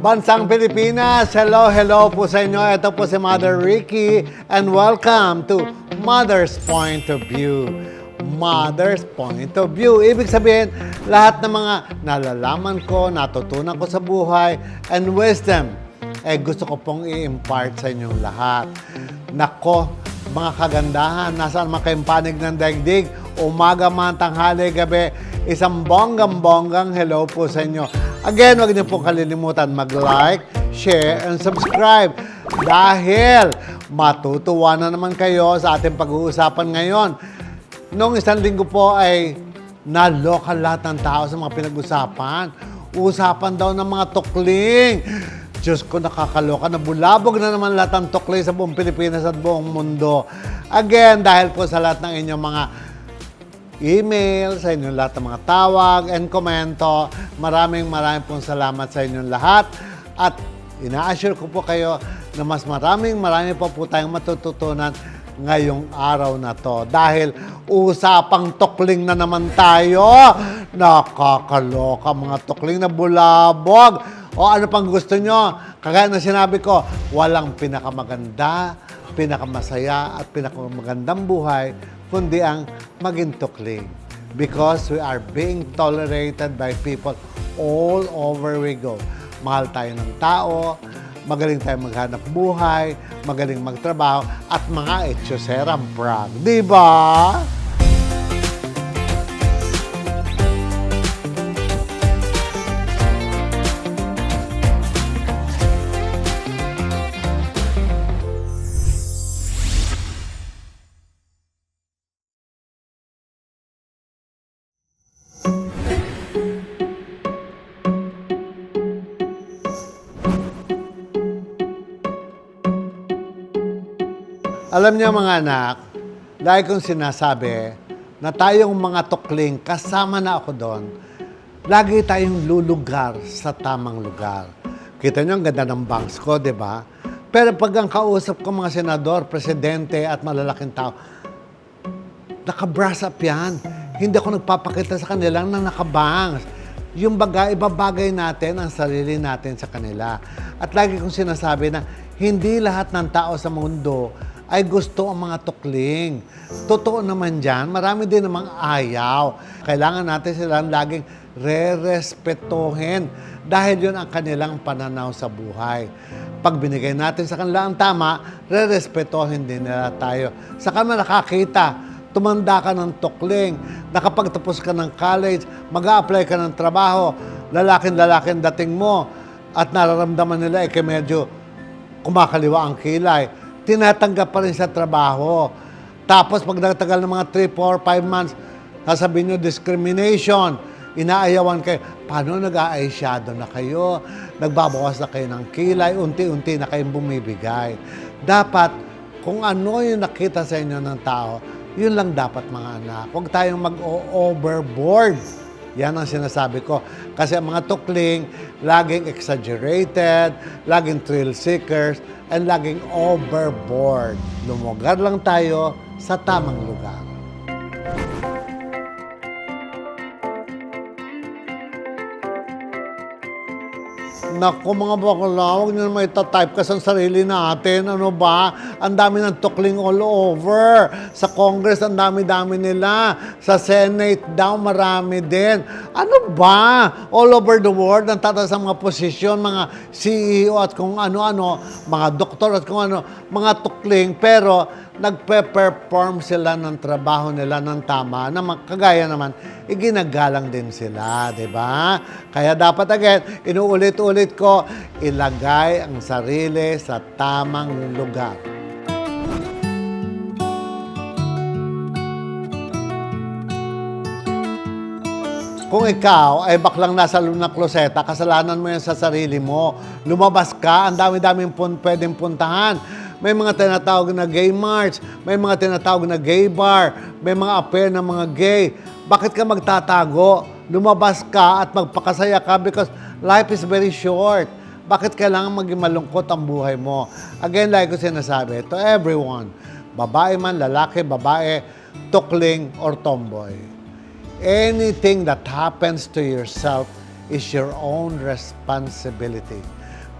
Bansang Pilipinas, hello, hello po sa inyo. Ito po si Mother Ricky and welcome to Mother's Point of View. Mother's Point of View. Ibig sabihin, lahat ng mga nalalaman ko, natutunan ko sa buhay, and wisdom, eh gusto ko pong i-impart sa inyong lahat. Nako, mga kagandahan, nasaan man kayong panig ng daigdig, umaga man, tanghali, gabi, isang bonggang-bonggang hello po sa inyo. Again, huwag niyo po kalilimutan mag-like, share, and subscribe dahil matutuwa na naman kayo sa ating pag-uusapan ngayon. Noong isang linggo po ay naloka lahat ng tao sa mga pinag-usapan. Usapan daw ng mga tukling. Diyos ko, nakakaloka. Nabulabog na naman lahat ng tukling sa buong Pilipinas at buong mundo. Again, dahil po sa lahat ng inyong mga email, sa inyong lahat ng mga tawag and komento. Maraming maraming pong salamat sa inyong lahat. At ina-assure ko po kayo na mas maraming maraming po po tayong matututunan ngayong araw na to. Dahil usapang tukling na naman tayo. Nakakaloka mga tukling na bulabog. O ano pang gusto nyo? Kagaya na sinabi ko, walang pinakamaganda, pinakamasaya at pinakamagandang buhay kundi ang maging tukling. Because we are being tolerated by people all over we go. Mahal tayo ng tao, magaling tayo maghanap buhay, magaling magtrabaho, at mga etyoserang brag. Di ba? Alam niyo mga anak, dahil kong sinasabi na tayong mga tukling, kasama na ako doon, lagi tayong lulugar sa tamang lugar. Kita niyo ang ganda ng banks ko, di ba? Pero pag ang kausap ko mga senador, presidente at malalaking tao, naka-brass up yan. Hindi ako nagpapakita sa kanila na nakabangs. Yung bagay, ibabagay natin ang sarili natin sa kanila. At lagi kong sinasabi na hindi lahat ng tao sa mundo ay gusto ang mga tukling. Totoo naman dyan, marami din namang ayaw. Kailangan natin silang laging re-respetuhin dahil yun ang kanilang pananaw sa buhay. Pag binigay natin sa kanila ang tama, re-respetuhin din nila tayo. Sa kanila nakakita, tumanda ka ng tukling, nakapagtapos ka ng college, mag apply ka ng trabaho, lalaking-lalaking dating mo, at nararamdaman nila eh medyo kumakaliwa ang kilay, tinatanggap pa rin sa trabaho. Tapos pag nagtagal ng mga 3, 4, 5 months, sasabihin nyo discrimination, inaayawan kayo. Paano nag-a-eyeshadow na kayo? Nagbabawas na kayo ng kilay, unti-unti na kayong bumibigay. Dapat, kung ano yung nakita sa inyo ng tao, yun lang dapat mga anak. Huwag tayong mag-overboard. Yan ang sinasabi ko. Kasi ang mga tukling, laging exaggerated, laging thrill seekers, and laging overboard. Lumugar lang tayo sa tamang lugar. Naku mga bakla, huwag nyo naman itatype ka sa sarili natin. Ano ba? Ang dami ng tukling all over. Sa Congress, ang dami-dami nila. Sa Senate daw, marami din. Ano ba? All over the world, ang tataas ng mga posisyon, mga CEO at kung ano-ano, mga doktor at kung ano, mga tukling. Pero, nagpe-perform sila ng trabaho nila ng tama na kagaya naman, iginagalang din sila, di ba? Kaya dapat again, inuulit-ulit ko, ilagay ang sarili sa tamang lugar. Kung ikaw ay baklang nasa ng kloseta, kasalanan mo yan sa sarili mo. Lumabas ka, ang dami-daming pun pwedeng puntahan. May mga tinatawag na gay march, may mga tinatawag na gay bar, may mga affair ng mga gay. Bakit ka magtatago? Lumabas ka at magpakasaya ka because life is very short. Bakit kailangan maging malungkot ang buhay mo? Again, like ko sinasabi, to everyone, babae man, lalaki, babae, tukling, or tomboy anything that happens to yourself is your own responsibility.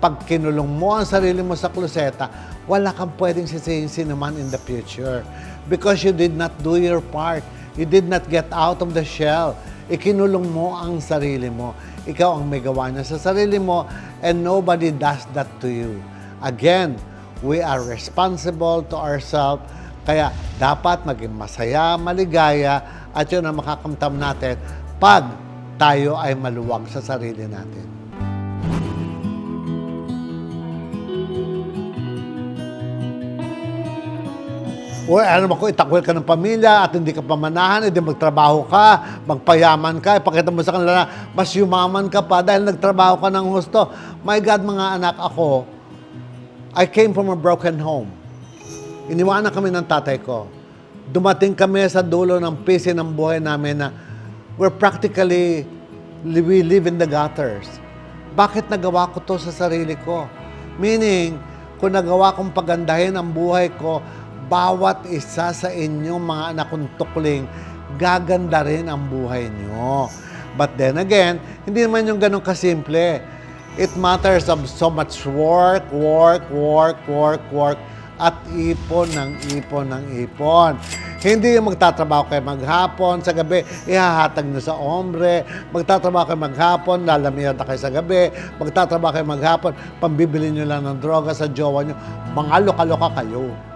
Pag kinulong mo ang sarili mo sa kloseta, wala kang pwedeng sisihin sinuman in the future. Because you did not do your part. You did not get out of the shell. Ikinulong mo ang sarili mo. Ikaw ang may gawa niya sa sarili mo and nobody does that to you. Again, we are responsible to ourselves. Kaya dapat maging masaya, maligaya, at yun ang makakamtam natin pag tayo ay maluwag sa sarili natin. O ano ba kung itakwil ka ng pamilya at hindi ka pamanahan, hindi magtrabaho ka, magpayaman ka, ipakita mo sa kanila na mas yumaman ka pa dahil nagtrabaho ka ng husto. My God, mga anak, ako, I came from a broken home. Iniwanan kami ng tatay ko. Dumating kami sa dulo ng pisi ng buhay namin na we're practically, we live in the gutters. Bakit nagawa ko to sa sarili ko? Meaning, kung nagawa kong pagandahin ang buhay ko, bawat isa sa inyong mga anak kong tukling, gaganda rin ang buhay nyo. But then again, hindi naman yung ganun kasimple. It matters of so much work, work, work, work, work, at ipon ng ipon ng ipon. Hindi yung magtatrabaho kayo maghapon, sa gabi, ihahatag nyo sa ombre. Magtatrabaho kayo maghapon, lalamihan na kayo sa gabi. Magtatrabaho kayo maghapon, pambibili nyo lang ng droga sa jowa nyo. Mga loka-loka kayo.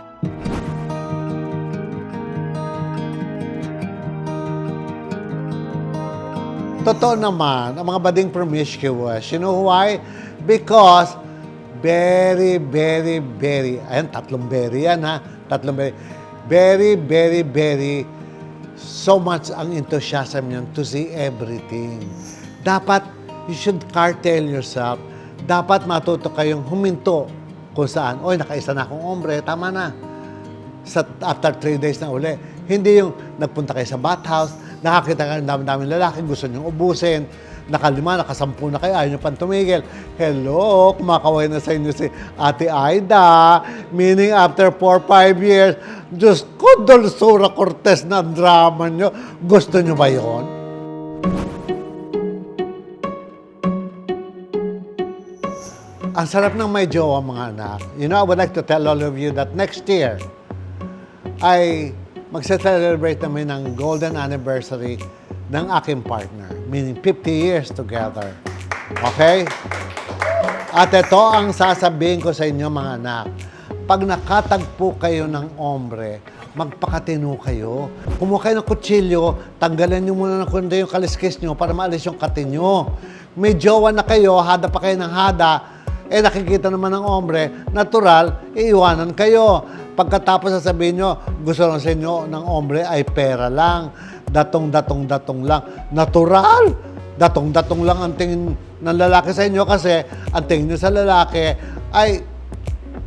Totoo naman, ang mga bading promiscuous, you know why? Because very, very, very, ayan, tatlong very yan ha, tatlong very, very, very, very, so much ang enthusiasm niyan to see everything. Dapat, you should cartel yourself. Dapat matuto kayong huminto kung saan, oy, nakaisa na akong ombre, tama na sa after three days na uli. Hindi yung nagpunta kayo sa bathhouse, nakakita kayo ng dami-daming lalaki, gusto nyo ubusin, nakalima, nakasampu na kayo, ayaw nyo pang tumigil. Hello, kumakaway na sa inyo si Ate Aida. Meaning after 4-5 years, Diyos ko, Dulsura Cortez na drama nyo. Gusto nyo ba yon? Ang sarap ng may jowa mga anak. You know, I would like to tell all of you that next year, ay magse-celebrate kami ng golden anniversary ng aking partner. Meaning 50 years together. Okay? At ito ang sasabihin ko sa inyo mga anak. Pag nakatagpo kayo ng ombre, magpakatino kayo. Kumuha kayo ng kutsilyo, tanggalan nyo muna ng kundi yung kaliskis nyo para maalis yung kati nyo. May jowa na kayo, hada pa kayo ng hada, eh nakikita naman ng ombre, natural, iiwanan kayo. Pagkatapos sasabihin nyo, gusto lang sa inyo ng ombre ay pera lang. Datong, datong, datong lang. Natural! Datong, datong lang ang tingin ng lalaki sa inyo kasi ang tingin nyo sa lalaki ay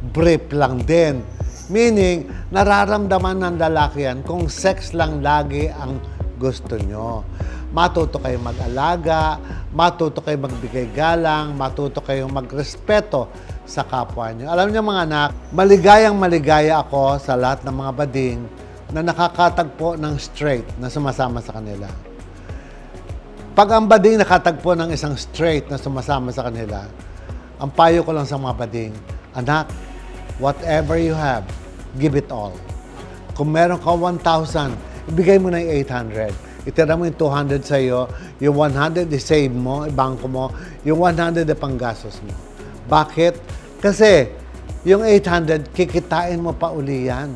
brief lang din. Meaning, nararamdaman ng lalaki yan kung sex lang lagi ang gusto nyo. Matuto kayo mag-alaga, matuto kayo magbigay galang, matuto kayong magrespeto sa kapwa nyo. Alam niyo mga anak, maligayang maligaya ako sa lahat ng mga bading na nakakatagpo ng straight na sumasama sa kanila. Pag ang bading nakatagpo ng isang straight na sumasama sa kanila, ang payo ko lang sa mga bading, anak, whatever you have, give it all. Kung meron ka 1,000, ibigay mo na yung 800. Itira mo yung 200 sa iyo, yung 100 i-save mo, ibangko mo, yung 100 ay panggastos mo. Bakit? Kasi yung 800, kikitain mo pa uli yan.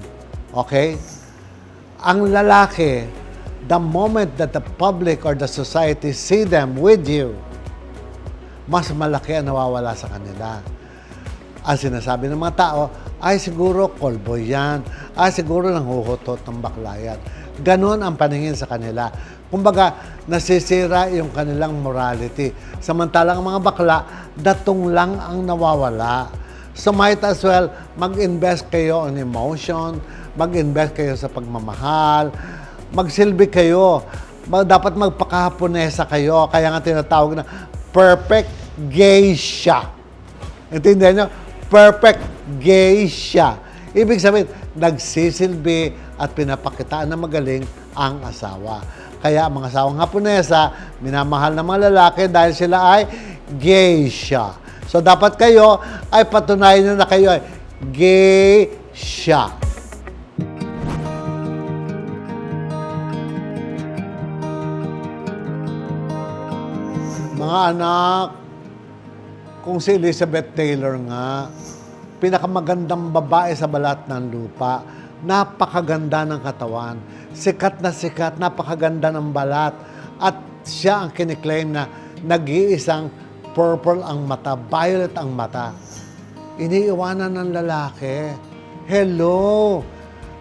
Okay? Ang lalaki, the moment that the public or the society see them with you, mas malaki ang nawawala sa kanila. Ang sinasabi ng mga tao, ay siguro callboy yan. Ay siguro nanghuhutot ng bakla yan. Ganon ang paningin sa kanila. Kumbaga, nasisira yung kanilang morality. Samantalang ang mga bakla, datong lang ang nawawala. So might as well mag-invest kayo on emotion, mag-invest kayo sa pagmamahal, magsilbi kayo. Dapat magpakahaponesa kayo. Kaya nga tinatawag na perfect geisha. Intindihan nyo? Perfect geisha. Ibig sabihin, nagsisilbi at pinapakitaan na magaling ang asawa. Kaya ang mga asawang Haponesa, minamahal ng mga lalaki dahil sila ay geisha. So dapat kayo ay patunayan nyo na kayo ay geisha. Mga anak, kung si Elizabeth Taylor nga, pinakamagandang babae sa balat ng lupa, napakaganda ng katawan, sikat na sikat, napakaganda ng balat, at siya ang kiniklaim na nag-iisang purple ang mata, violet ang mata. Iniiwanan ng lalaki. Hello!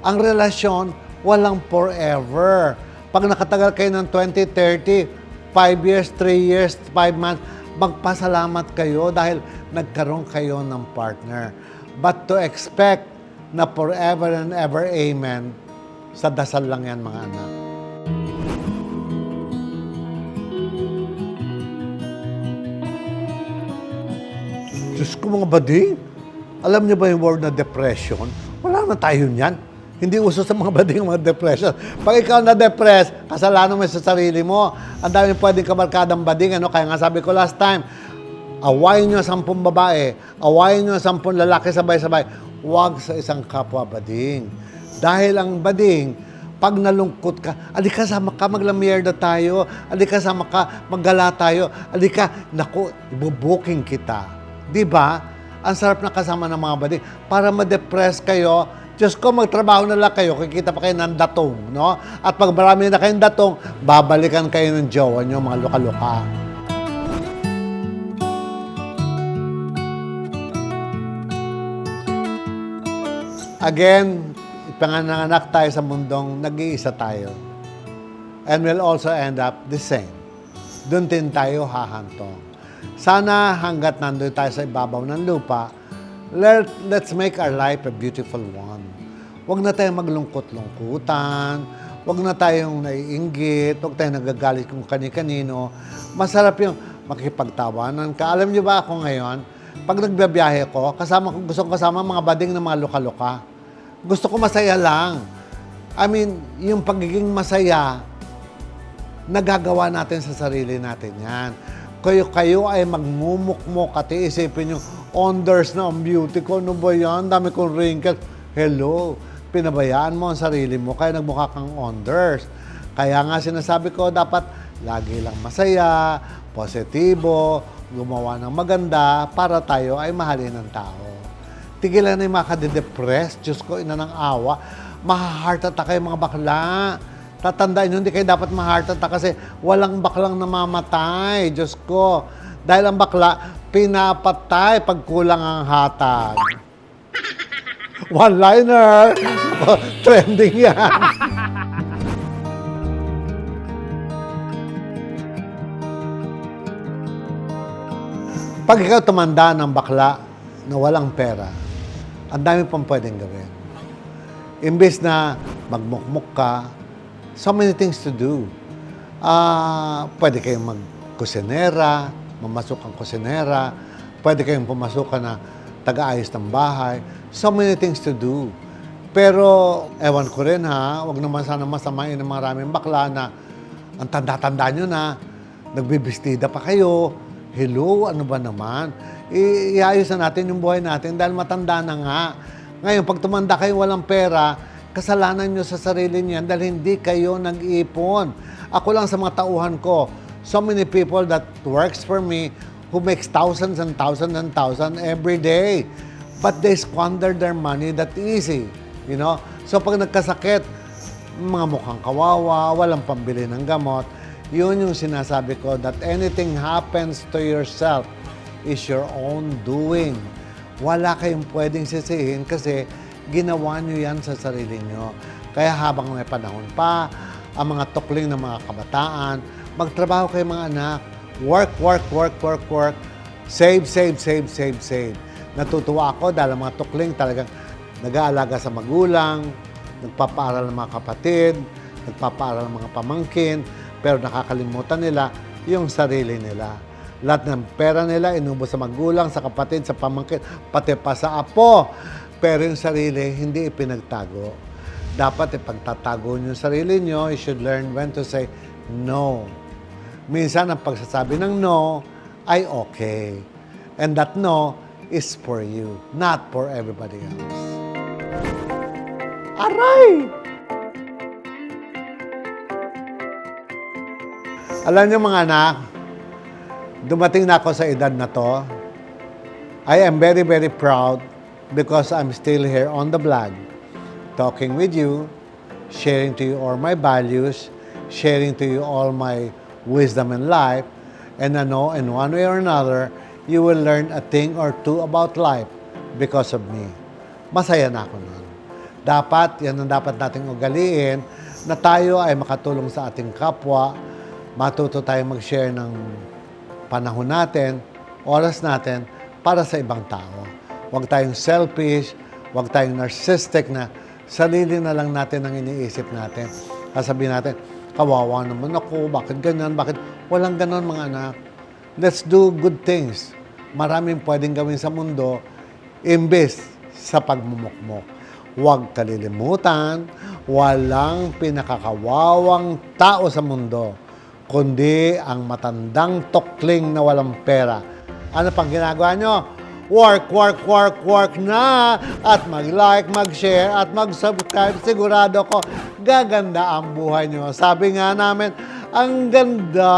Ang relasyon, walang forever. Pag nakatagal kayo ng 20, 30, 5 years, 3 years, 5 months, magpasalamat kayo dahil nagkaroon kayo ng partner. But to expect na forever and ever, amen, sa dasal lang yan mga anak. Diyos ko mga bading, alam niyo ba yung word na depression? Wala na tayo niyan. Hindi uso sa mga bading mga depression. Pag ikaw na-depress, kasalanan mo sa sarili mo. Ang dami pwedeng kabarkadang bading. Ano? Kaya nga sabi ko last time, awayin ang sampung babae, awayin ang sampung lalaki sabay-sabay. Huwag sa isang kapwa bading. Dahil ang bading, pag nalungkot ka, alika sama ka, maglamierda tayo, alika sama ka, maggala tayo, alika, naku, ibubuking kita. Di ba? Ang sarap na kasama ng mga bading. Para ma-depress kayo, Diyos ko, magtrabaho na lang kayo, kikita pa kayo ng datong, no? At pag marami na kayong datong, babalikan kayo ng jowa nyo, mga luka-luka. Again, ipanganak tayo sa mundong nag-iisa tayo. And we'll also end up the same. Doon din tayo hahantong. Sana hanggat nandun tayo sa ibabaw ng lupa, let, let's make our life a beautiful one. Huwag na tayong maglungkot-lungkutan, huwag na tayong naiinggit, huwag tayong nagagalit kung kani-kanino. Masarap yung makipagtawanan ka. Alam niyo ba ako ngayon, pag nagbabiyahe ko, kasama gusto ko kasama mga bading ng mga luka-luka. Gusto ko masaya lang. I mean, yung pagiging masaya, nagagawa natin sa sarili natin yan. Kayo, kayo ay magmumukmok at iisipin nyo, onders na ang beauty ko, ano ba yan? Dami kong wrinkles. Hello, pinabayaan mo ang sarili mo, kaya nagmukha kang onders. Kaya nga sinasabi ko, dapat lagi lang masaya, positibo, gumawa ng maganda para tayo ay mahalin ng tao. Tigilan na yung mga kadidepress. Diyos ko, ina ng awa. Maha-heart attack kayo mga bakla. Tatandaan nyo, hindi kayo dapat ma-heart attack kasi walang baklang namamatay. Diyos ko. Dahil ang bakla, pinapatay pag kulang ang hatag. One-liner! Trending yan. Pag ikaw tumanda ng bakla na walang pera, ang dami pang pwedeng gawin. Imbes na magmukmuk ka, so many things to do. Ah, pwede kayong magkusinera, mamasok ang kusinera, pwede kayong pumasok ka na taga-ayos ng bahay. So many things to do. Pero, ewan ko rin ha, wag naman sana masamain ng maraming bakla na ang tanda-tanda nyo na, nagbibistida pa kayo, hello, ano ba naman? Iayos na natin yung buhay natin dahil matanda na nga. Ngayon, pag tumanda kayo walang pera, kasalanan nyo sa sarili niyan dahil hindi kayo nag-ipon. Ako lang sa mga tauhan ko, so many people that works for me who makes thousands and thousands and thousands every day. But they squander their money that easy. You know? So pag nagkasakit, mga mukhang kawawa, walang pambili ng gamot, yun yung sinasabi ko that anything happens to yourself is your own doing. Wala kayong pwedeng sisihin kasi ginawa nyo yan sa sarili nyo. Kaya habang may panahon pa, ang mga tukling ng mga kabataan, magtrabaho kayo mga anak. Work, work, work, work, work. Save, save, save, save, save. Natutuwa ako dahil ang mga tukling talagang nag-aalaga sa magulang, nagpapaaral ng mga kapatid, nagpapaaral ng mga pamangkin, pero nakakalimutan nila yung sarili nila. Lahat ng pera nila inubos sa magulang, sa kapatid, sa pamangkin, pati pa sa apo. Pero yung sarili, hindi ipinagtago. Dapat ipagtatago niyo yung sarili niyo. You should learn when to say no. Minsan ang pagsasabi ng no ay okay. And that no is for you, not for everybody else. Aray! Alam niyo mga anak, dumating na ako sa edad na to. I am very, very proud because I'm still here on the vlog, talking with you, sharing to you all my values, sharing to you all my wisdom in life, and I know in one way or another, you will learn a thing or two about life because of me. Masaya na ako nun. Dapat, yan ang dapat nating ugaliin, na tayo ay makatulong sa ating kapwa, matuto tayong mag-share ng panahon natin, oras natin, para sa ibang tao. Huwag tayong selfish, huwag tayong narcissistic na sarili na lang natin ang iniisip natin. Sasabihin natin, kawawa naman ako, bakit ganyan, bakit walang ganon mga anak. Let's do good things. Maraming pwedeng gawin sa mundo, imbes sa pagmumukmok. Huwag kalilimutan, walang pinakakawawang tao sa mundo, kundi ang matandang tukling na walang pera. Ano pang ginagawa nyo? Work, work, work, work na! At mag-like, mag-share, at mag-subscribe. Sigurado ko, gaganda ang buhay nyo. Sabi nga namin, ang ganda!